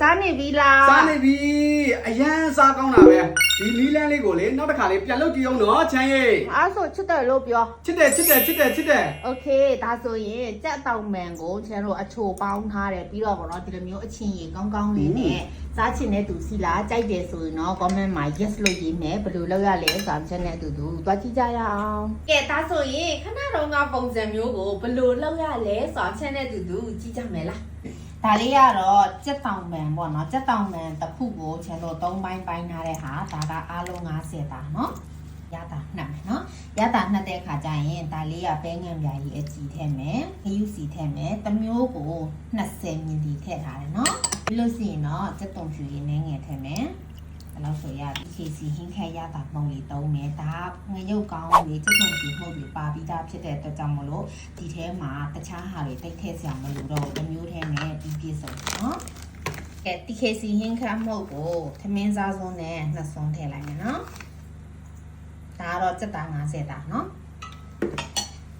စားနေပြီလား စားနေပြီအရန်စားကောင်းတာပဲဒီနီးလန်းလေးကိုလေနောက်တစ်ခါလေးပြန်လုပ်ကြည့်အောင်နော်ချမ်းရေ အားဆိုချစ်တယ်လို့ပြော ချစ်တယ်ချစ်တယ်ချစ်တယ်ချစ်တယ် โอเคဒါဆိုရင်ကြက်တောင်မန်ကိုချန်တို့အချိုပေါင်းထားတယ်ပြီးတော့ဗောနော်ဒီလိုမျိုးအချင်းရေကောင်းကောင်းလေးနဲ့စားချင်တဲ့သူစီလားကြိုက်တယ်ဆိုရင်တော့ comment မှာ yes လို့ရေးမယ်ဘယ်လိုလုပ်ရလဲဆိုတာချက်နဲ့အတူတူသွားကြည့်ကြရအောင်ကဲဒါဆိုရင်ခဏတော့ကပုံစံမျိုးကိုဘယ်လိုလုပ်ရလဲဆိုတာချက်နဲ့အတူတူကြည့်ကြမယ်လား ဒါလေးကတော့ကြက်တောင်မန်ပေါ့နော်ကြက်တောင်မန်တစ်ခုကိုချန်တို့၃ပိုင်းပိုင်းထားတဲ့ဟာဒါကအားလုံး90တာနော်ရတာနှက်မယ်နော်ရတာနှက်တဲ့အခါကျရင်ဒါလေးကပဲငံပြာကြီးအကြည့်ထည့်မယ်ခရုစီထည့်မယ်တစ်မျိုးကို20မြလီထည့်ထားတယ်နော်ပြီးလို့ရှိရင်တော့စက်တုံဖြူရင်းနဲ့ငယ်ထည့်မယ်အဲ့ လောက်ဆိုရပြီခေစီဟင်းခဲရတာပုံလေးသုံးမယ်ဒါငွေရုပ်ကောင်းနေချက်ချက်ဒီမှုတွေပါပြီးသားဖြစ်တဲ့အတွက်ကြောင့်မလို့ဒီထဲမှာတခြားဟာတွေတိတ်ထဲဆရာမလို့တော့တစ်မျိုးထဲနဲ့ပြီးပြည့်စုံနော်ကဲတီခေစီဟင်းခမ်းမှုကိုသမင်းစားစွန်းနဲ့နှစ်စွန်းထည့်လိုက်မယ်နော်ဒါကတော့စက်တာ90တာနော်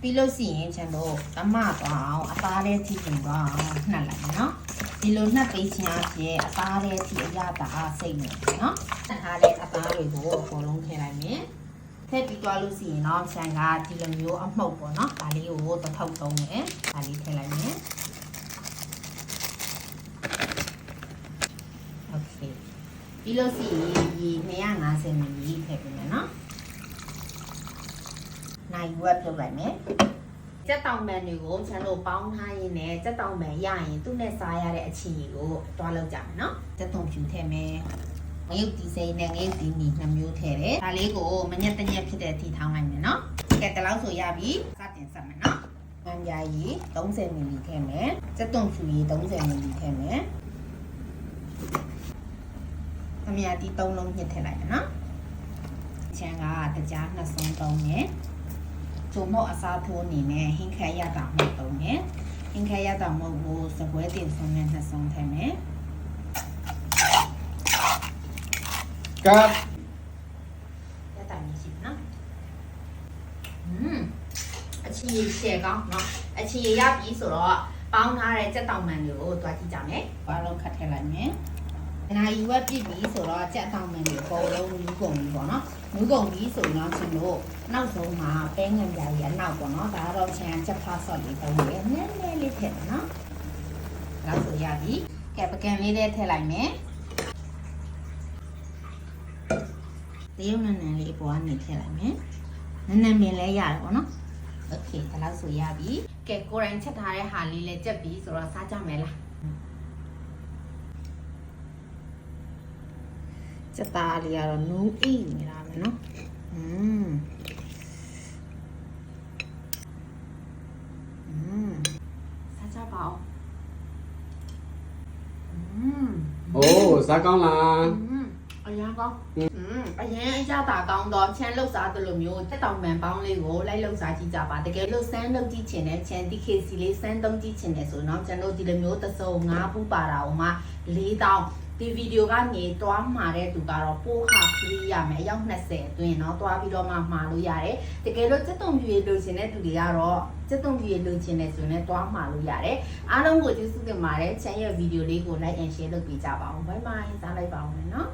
ပြီးလို့ရှိရင်ကျွန်တော်ဓမ္မတော့အောင်အသားလေးထိပြင်တော့နှက်လိုက်နော် ဒီလိုနှက်ပေးခြင်းအဖြစ်အသားလေးထိအရတာစိတ်နေတယ်เนาะနှက်ထားတဲ့အသားတွေကိုအကုန်လုံးထည့်လိုက်မယ်ထည့်ပြီးသွားလို့ရှိရင်တော့ဆန်ကဒီလိုမျိုးအမှုတ်ပေါ့เนาะဒါလေးကိုတစ်ထုပ်သုံးမယ်ဒါလေးထည့်လိုက်မယ်โอเคပြီးလို့ရှိရင်ဒီ250မီလီထည့်ပေးမယ်เนาะ နိုင်ဝက်ပြုတ်လိုက်မယ် ကြက်တောင်မန်တွေကိုချန်တို့ပေါင်းထားရင်လည်းကြက်တောင်မန်ရရင်သူ့နဲ့စားရတဲ့အခြေအနေကိုတွားလောက်ကြမယ်နော်ကြက်တုံဖြူထည့်မယ်ငရုတ်တီစိမ်းနဲ့ငရုတ်တီနီနှစ်မျိုးထည့်တယ်ဒါလေးကိုမညက်တညက်ဖြစ်တဲ့အထိထောင်းလိုက်မယ်နော်ကဲတလောက်ဆိုရပြီစတင်ဆက်မယ်နော်ငန်းပြာကြီး30မီလီထည့်မယ်ကြက်တုံဖြူကြီး30မီလီထည့်မယ်အမြာတီ3လုံးညှစ်ထည့်လိုက်မယ်နော်ချန်ကတကြားနှစ်စုံသုံး ဂျုံမော့အစားထိုးအနေနဲ့ဟင်းခဲရတာမှတ်သုံးမယ်ဟင်းခဲရတာမဟုတ်ဘူးစပွဲတင်ဆုံးနဲ့နှစ်ဆုံးထဲမယ်ကပ်ရတာမြည်ရှိနော်อืมအချီရှယ်ကောင်းနော်အချီရပြီဆိုတော့ပေါင်းထားတဲ့ကြက်တောင်မှန်တွေကိုတွားကြည့်ကြမယ်ဘာလို့ခတ်ထည့်လိုက်မယ် နာယူဝက်ပြစ်ပြီဆိုတော့ကြက်တောင်မန်တွေအကုန်လုံးလူးကုန်ပြီပေါ့နော်လူးကုန်ပြီဆိုရင်တော့ရှင်တို့နောက်ဆုံးမှာပဲငံပြာကြီးအနောက်ပေါ့နော်ဒါကတော့ချန်ချက်ဖားဆော့လေးပုံလေးနည်းနည်းလေးထည့်ပါနော်နောက်ဆိုရပြီကဲပကံလေးလေးထည့်လိုက်မယ်တရုတ်နန်းနန်းလေးအပေါ်ကနေထည့်လိုက်မယ်နန်းနန်းပင်လည်းရတယ်ပေါ့နော်โอเคဒါလောက်ဆိုရပြီကဲကိုရိုင်းချက်ထားတဲ့ဟာလေးလည်းကြက်ပြီဆိုတော့စားကြမယ်လား စက်သားလေးကတော့နူးအိနေတာပဲเนาะอืมอืมစားကြပါဦးอืม โอ้စားကောင်းလား อืมအရင်ကောင်းอืมအရင်အကြတာကောင်းတော့ချမ်းလောက်စားတယ်လို့မျိုးတက်တောင်မှန်ပေါင်းလေးကိုလိုက်လောက်စားကြည့်ကြပါတကယ်လို့စမ်းလောက်ကြည့်ချင်တဲ့ချမ်း TKC လေးစမ်းသုံးကြည့်ချင်တယ်ဆိုတော့ကျွန်တော်ဒီလိုမျိုးသစုံ၅ပူပါတာအောင်မှ၄တောင်း ဒီဗီဒီယိုကနေတွားမှာတဲ့သူကတော့ပိုးခါဖရီးရမယ်အယောက်20အတွင်းเนาะတွားပြီးတော့မှမှာလို့ရတယ်တကယ်လို့စက်တုံပြည့်လိုချင်တဲ့သူတွေကတော့စက်တုံပြည့်လိုချင်တယ်ဆိုရင်တွားမှာလို့ရတယ်အားလုံးကိုကျေးဇူးတင်ပါတယ်ချမ်းရဲ့ဗီဒီယိုလေးကို like and share လုပ်ပေးကြပါအောင် bye bye စားလိုက်ပါအောင်မယ်เนาะ